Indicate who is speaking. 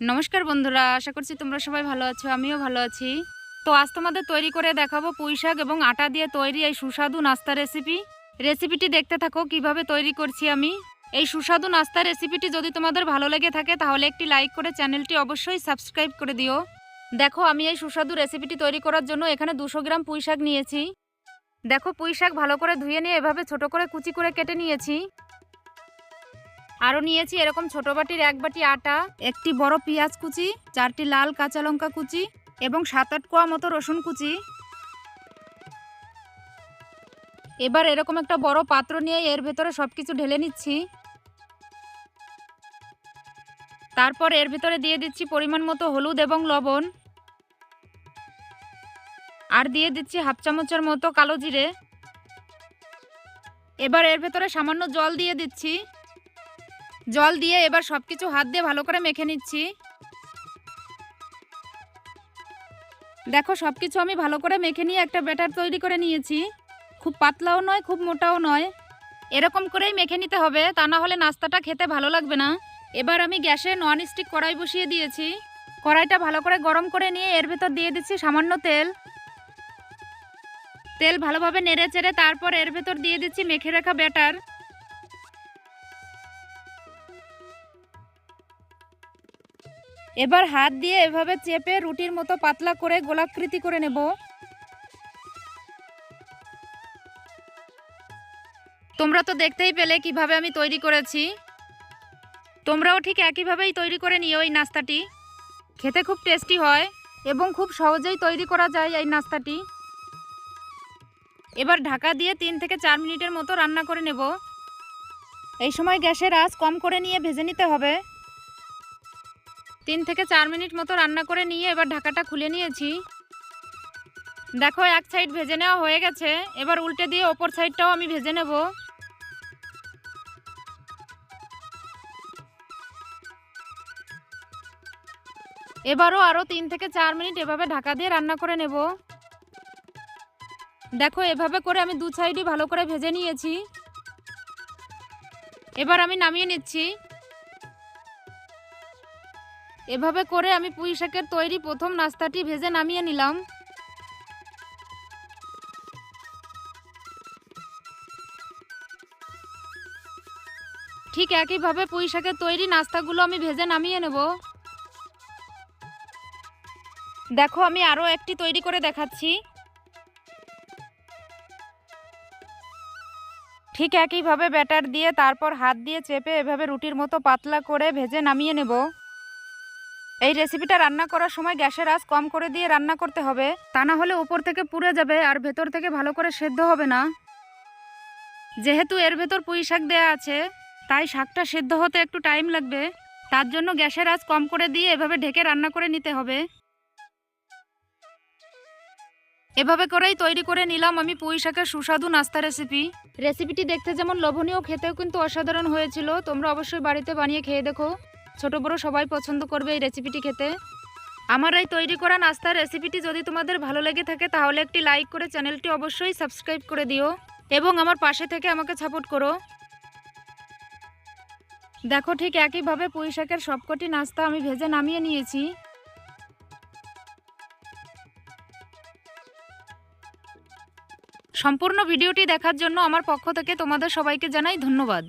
Speaker 1: নমস্কার বন্ধুরা, আশা করছি তোমরা সবাই ভালো আছো, আমিও ভালো আছি। তো আজ তোমাদের তৈরি করে দেখাবো পুঁই শাক এবং আটা দিয়ে তৈরি এই সুস্বাদু নাস্তা রেসিপি রেসিপিটি দেখতে থাকো, কীভাবে তৈরি করছি আমি। এই সুস্বাদু নাস্তা রেসিপিটি যদি তোমাদের ভালো লেগে থাকে, তাহলে একটি লাইক করে চ্যানেলটি অবশ্যই সাবস্ক্রাইব করে দিও। দেখো, আমি এই সুস্বাদু রেসিপিটি তৈরি করার জন্য এখানে দুশো গ্রাম পুঁই শাক নিয়েছি। দেখো, পুঁই শাক ভালো করে ধুয়ে নিয়ে এভাবে ছোট করে কুচি করে কেটে নিয়েছি। আরও নিয়েছি এরকম ছোট বাটির এক বাটি আটা, একটি বড় পেঁয়াজ কুচি, চারটি লাল কাঁচা লঙ্কা কুচি এবং সাত আট কোয়া মতো রসুন কুচি। এবার এরকম একটা বড় পাত্র নিয়ে এর ভেতরে সব কিছু ঢেলে নিচ্ছি। তারপর এর ভেতরে দিয়ে দিচ্ছি পরিমাণ মতো হলুদ এবং লবণ। আর দিয়ে দিচ্ছি হাফ চামচের মতো কালো জিরে। এবার এর ভেতরে সামান্য জল দিয়ে দিচ্ছি। জল দিয়ে এবার সব কিছু হাত দিয়ে ভালো করে মেখে নিচ্ছি। দেখো সব কিছু আমি ভালো করে মেখে নিয়ে একটা ব্যাটার তৈরি করে নিয়েছি। খুব পাতলাও নয়, খুব মোটাও নয়। এরকম করেই মেখে নিতে হবে, তা না হলে নাস্তাটা খেতে ভালো লাগবে না। এবার আমি গ্যাসে নন স্টিক কড়াই বসিয়ে দিয়েছি। কড়াইটা ভালো করে গরম করে নিয়ে এর ভেতর দিয়ে দিচ্ছি সামান্য তেল। তেল ভালোভাবে নেড়ে চেড়ে তারপর এর ভেতর দিয়ে দিচ্ছি মেখে রাখা ব্যাটার। এবার হাত দিয়ে এভাবে চেপে রুটির মতো পাতলা করে গোলাকৃতি করে নেব। তোমরা তো দেখতেই পেলে কীভাবে আমি তৈরি করেছি। তোমরাও ঠিক একইভাবেই তৈরি করে নিও এই নাস্তাটি। খেতে খুব টেস্টি হয় এবং খুব সহজেই তৈরি করা যায় এই নাস্তাটি। এবার ঢাকা দিয়ে তিন থেকে চার মিনিটের মতো রান্না করে নেব। এই সময় গ্যাসের আঁচ কম করে নিয়ে ভেজে নিতে হবে। তিন থেকে চার মিনিট মতো রান্না করে নিয়ে এবার ঢাকাটা খুলে নিয়েছি। দেখো, এক সাইড ভেজে নেওয়া হয়ে গেছে। এবার উল্টে দিয়ে ওপর সাইডটাও আমি ভেজে নেব। এবারও আরও তিন থেকে চার মিনিট এভাবে ঢাকা দিয়ে রান্না করে নেব। দেখো, এভাবে করে আমি দু সাইডই ভালো করে ভেজে নিয়েছি। এবার আমি নামিয়ে নিচ্ছি। এভাবে করে আমি পুঁই শাকের তৈরি প্রথম নাস্তাটি ভেজে নামিয়ে নিলাম। ঠিক একইভাবে পুঁই শাকের তৈরি নাস্তাগুলো আমি ভেজে নামিয়ে নেব। দেখো, আমি আরও একটি তৈরি করে দেখাচ্ছি। ঠিক একইভাবে ব্যাটার দিয়ে তারপর হাত দিয়ে চেপে এভাবে রুটির মতো পাতলা করে ভেজে নামিয়ে নেব। এই রেসিপিটা রান্না করার সময় গ্যাসের আঁচ কম করে দিয়ে রান্না করতে হবে। তা না হলে উপর থেকে পুড়ে যাবে আর ভেতর থেকে ভালো করে সেদ্ধ হবে না। যেহেতু এর ভেতর পুঁই শাক দেওয়া আছে, তাই শাকটা সেদ্ধ হতে একটু টাইম লাগবে। তার জন্য গ্যাসের আঁচ কম করে দিয়ে এভাবে ঢেকে রান্না করে নিতে হবে। এভাবে করেই তৈরি করে নিলাম আমি পুঁই শাকের সুস্বাদু নাস্তা রেসিপি রেসিপিটি দেখতে যেমন লোভনীয়, খেতেও কিন্তু অসাধারণ হয়েছিল। তোমরা অবশ্যই বাড়িতে বানিয়ে খেয়ে দেখো। ছোট বড় সবাই পছন্দ করবে এই রেসিপিটি খেতে। আমার এই তৈরি করা নাস্তার রেসিপিটি যদি তোমাদের ভালো লেগে থাকে, তাহলে একটি লাইক করে চ্যানেলটি অবশ্যই সাবস্ক্রাইব করে দিও এবং আমার পাশে থেকে আমাকে সাপোর্ট করো। দেখো ঠিক একইভাবে পুঁই শাকের সবকটি নাস্তা আমি ভেজে নামিয়ে নিয়েছি। সম্পূর্ণ ভিডিওটি দেখার জন্য আমার পক্ষ থেকে তোমাদের সবাইকে জানাই ধন্যবাদ।